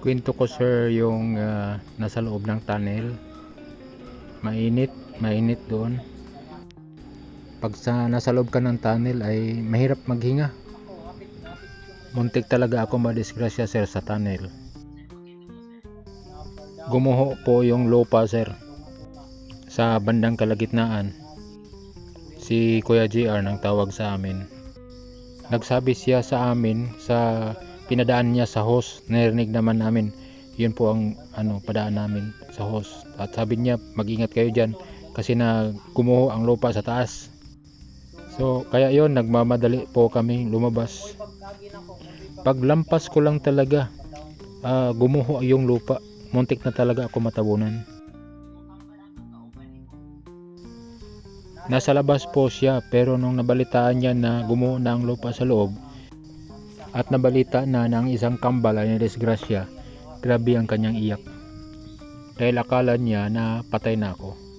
Kwento ko sir yung ah, nasa loob ng tunnel. Mainit, mainit doon. Pag sa nasa loob ka ng tunnel ay mahirap maghinga. Muntik talaga ako madisgrasya sir sa tunnel. Gumuho po yung lupa sir sa bandang kalagitnaan. Si Kuya JR nang tawag sa amin. Nagsabi siya sa amin sa pinadaan niya sa hose. Narinig naman namin. Yun po ang ano padaan namin sa hose. At sabi niya mag-ingat kayo diyan kasi na gumuho ang lupa sa taas. So kaya yon nagmamadali po kami lumabas. Paglampas ko lang talaga ah, gumuho yung lupa. Muntik na talaga ako matabunan. Nasa labas po siya pero nung nabalitaan niya na gumuho na ang lupa sa loob at nabalita na ng isang kambal ay nadisgrasya, grabe ang kanyang iyak. Dahil akala niya na patay na ako.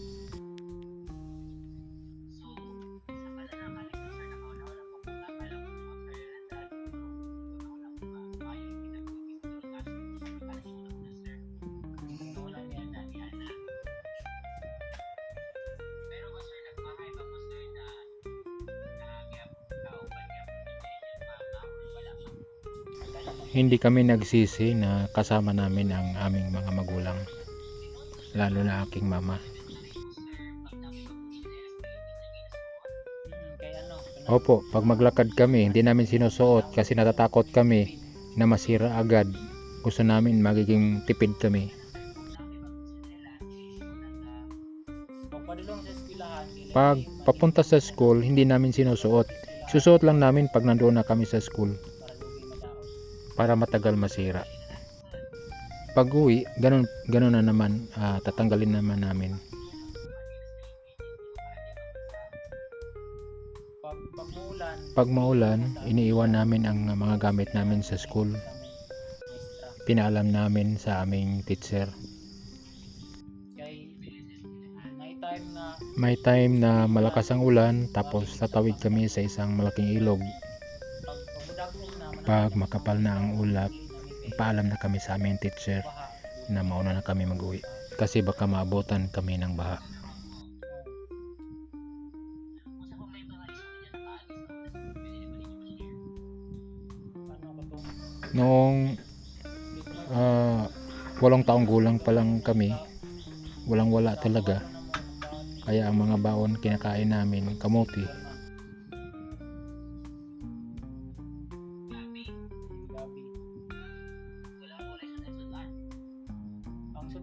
Hindi kami nagsisi na kasama namin ang aming mga magulang. Lalo na aking mama. Opo, pag maglakad kami, hindi namin sinusuot kasi natatakot kami na masira agad. Gusto namin magiging tipid kami. Pag papunta sa school, hindi namin sinusuot. Susuot lang namin pag nandoon na kami sa school para matagal masira. Pag uwi, ganun, ganun na naman, ah, tatanggalin naman namin. Pag maulan, iniiwan namin ang mga gamit namin sa school. Pinaalam namin sa aming teacher. May time na malakas ang ulan, tapos tatawid kami sa isang malaking ilog. Pag makapal na ang ulap, paalam na kami sa aming teacher na mauna na kami mag-uwi. Kasi baka maabutan kami ng baha. Noong ah, walong taong gulang pa lang kami, walang wala talaga. Kaya ang mga baon kinakain namin kamuti.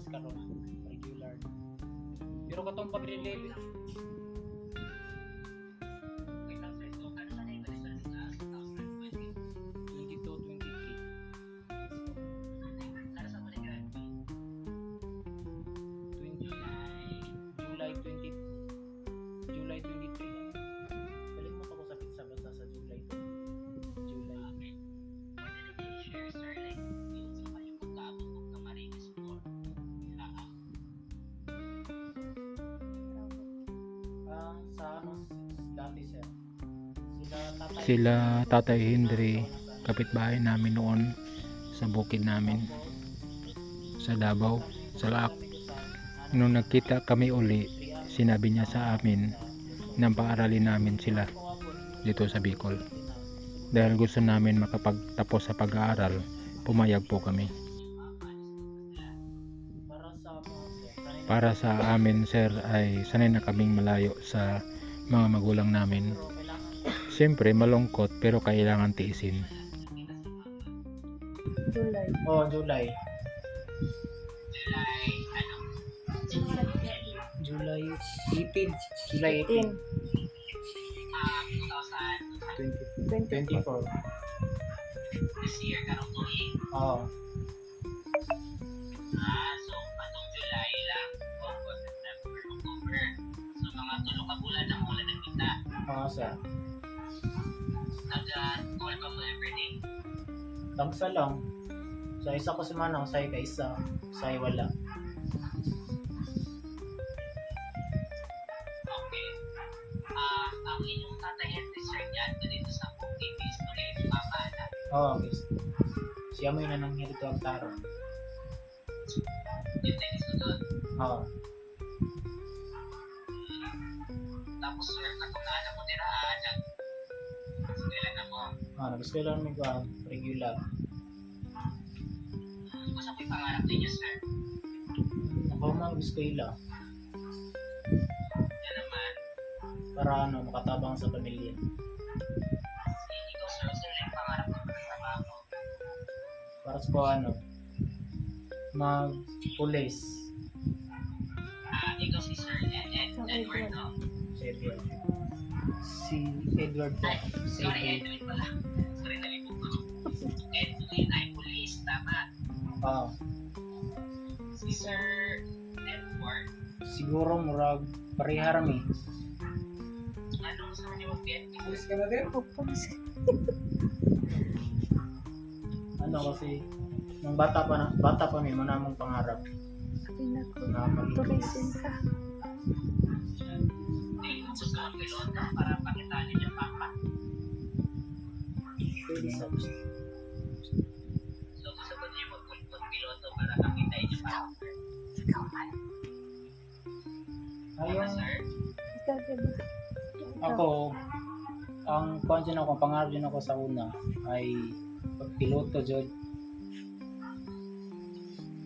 Alas karon regular. Pero katong pag-grade sa ano, dati sir. Sila tatay. Sila Tatay Henry, kapitbahay namin noon sa bukid namin sa Davao, sa Laak. Nung nagkita kami uli, sinabi niya sa amin na paaralin namin sila dito sa Bicol. Dahil gusto namin makapagtapos sa pag-aaral, pumayag po kami. Para sa sa amin sir ay sanay na kaming malayo sa mga magulang namin. Pero kailangan Siyempre malungkot pero kailangan tiisin. July. Oh, July. July 18. July 18. 10. 20, 24. This year, karong tuig. Oo. Ah, sir. Nag-call ka mo everyday. Tagsa lang. Sa isa ko semana, sa ka isa. Sa wala. Okay. Ah, ang inyong tatay and sister niyan, dito sa bukid, is to rin yung mama na. Oo, guys. Siya mo yun na nang hirito ang taro. Yun na yung sunod. Oo. Tapos, sir, na kung naana mo nila, ah, nag... Kailan ako. Ah, nag-eskwela namin ko ah, regular. Ko yung pangarap ninyo, sir. Ako mga nag-eskwela. Yan naman. Para ano, makatabang sa pamilya. Ikaw, sir, sir, yung pangarap ko sa trabaho. Para sa ko ano, mag-police. Ah, ikaw si Sir Ed, Ed, Edward. no? Si Edward. Si Edward po. Ay, Si sorry, Edward. Edwin pala. Sorry, nalipog ko. Edwin ay police, tama. Oo. Si Sir Edward, siguro murag parehar mi. anong sa niyo PNP? Opo, sir. Ano kasi nung bata pa na, bata pa mi muna mong pangarap Pinako. na maging Tourism ka. Ikaw, diba? Ako ang kuan dyan ako, pangarap dyan ako sa una ay pagpiloto jud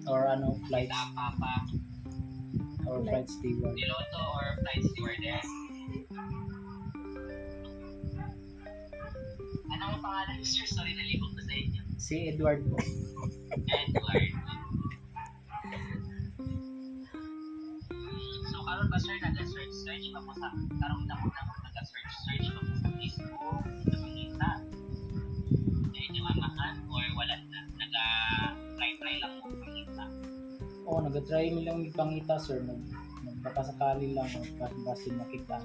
or ano flight papa, or flight steward. piloto or flight stewardess? Anong pangalan sir? Sorry, nalipog ko sa inyo. Si Edward po. Edward. Search pa mo sa karon na mo na nag-search search pa mo sa Facebook sa mga eh di mamahan or wala na naga try try lang mo pangita. Oo, nag-try mi lang ipangita sir. Nag, nagbaka sakali lang o basin makita.